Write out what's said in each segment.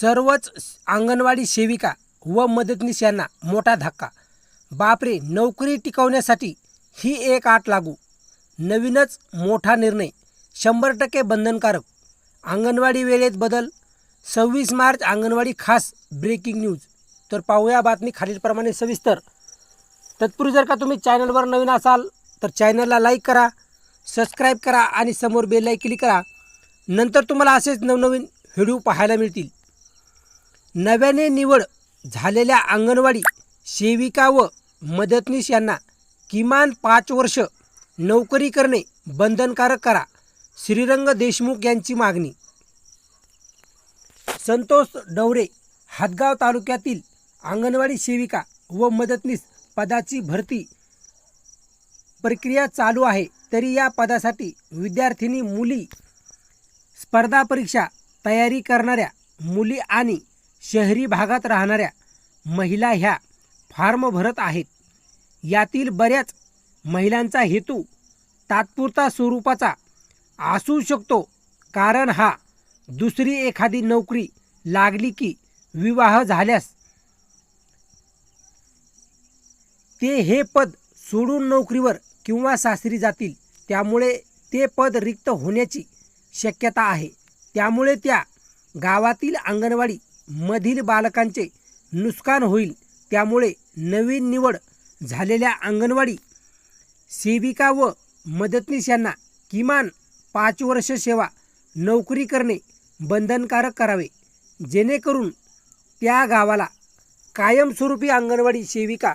सर्वच अंगणवाडी सेविका व मदतनीस यांना मोठा धक्का. बापरे नोकरी टिकवण्यासाठी ही एक आट लागू. नवीनच मोठा निर्णय. शंभर टक्के बंधनकारक. अंगणवाडी वेळेत बदल. सव्वीस मार्च अंगणवाडी खास ब्रेकिंग न्यूज तर पाहूया बातमी खालीलप्रमाणे सविस्तर. तत्पूर्वी जर का तुम्ही चॅनलवर नवीन असाल तर चॅनलला लाईक करा सबस्क्राईब करा आणि समोर बेल क्लिक करा. नंतर तुम्हाला असेच नवनवीन व्हिडिओ पाहायला मिळतील. नव्याने निवड झालेल्या अंगणवाडी सेविका व मदतनीस यांना किमान पाच वर्ष नोकरी करणे बंधनकारक करा श्रीरंग देशमुख यांची मागणी. संतोष डवरे हातगाव तालुक्यातील अंगणवाडी सेविका व मदतनीस पदाची भरती प्रक्रिया चालू आहे तरी या पदासाठी विद्यार्थिनी मुली स्पर्धा परीक्षा तयारी करणाऱ्या मुली आणि शहरी भागात राहणाऱ्या महिला ह्या फार्म भरत आहेत. यातील बऱ्याच महिलांचा हेतू तात्पुरता स्वरूपाचा असू शकतो कारण हा दुसरी एखादी नोकरी लागली की विवाह झाल्यास ते हे पद सोडून नोकरीवर किंवा सासरी जातील. त्यामुळे ते पद रिक्त होण्याची शक्यता आहे. त्यामुळे त्या गावातील अंगणवाडी मधील बालकांचे नुकसान होईल त्यामुळे नवीन निवड झालेल्या अंगणवाडी सेविका व मदतनीस यांना किमान पाच वर्ष सेवा नोकरी करणे बंधनकारक करावे. जेणेकरून त्या गावाला कायमस्वरूपी अंगणवाडी सेविका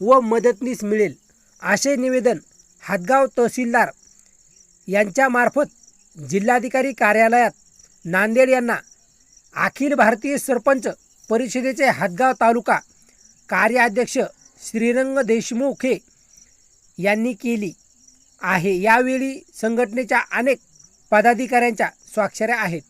व मदतनीस मिळेल असे निवेदन हातगाव तहसीलदार यांच्यामार्फत जिल्हाधिकारी कार्यालयात नांदेड यांना अखिल भारतीय सरपंच परिषदेचे हदगाव तालुका कार्याध्यक्ष श्रीरंग देशमुखे यांनी केली आहे. यावेळी संघटनेच्या अनेक पदाधिकाऱ्यांच्या स्वाक्षऱ्या आहेत.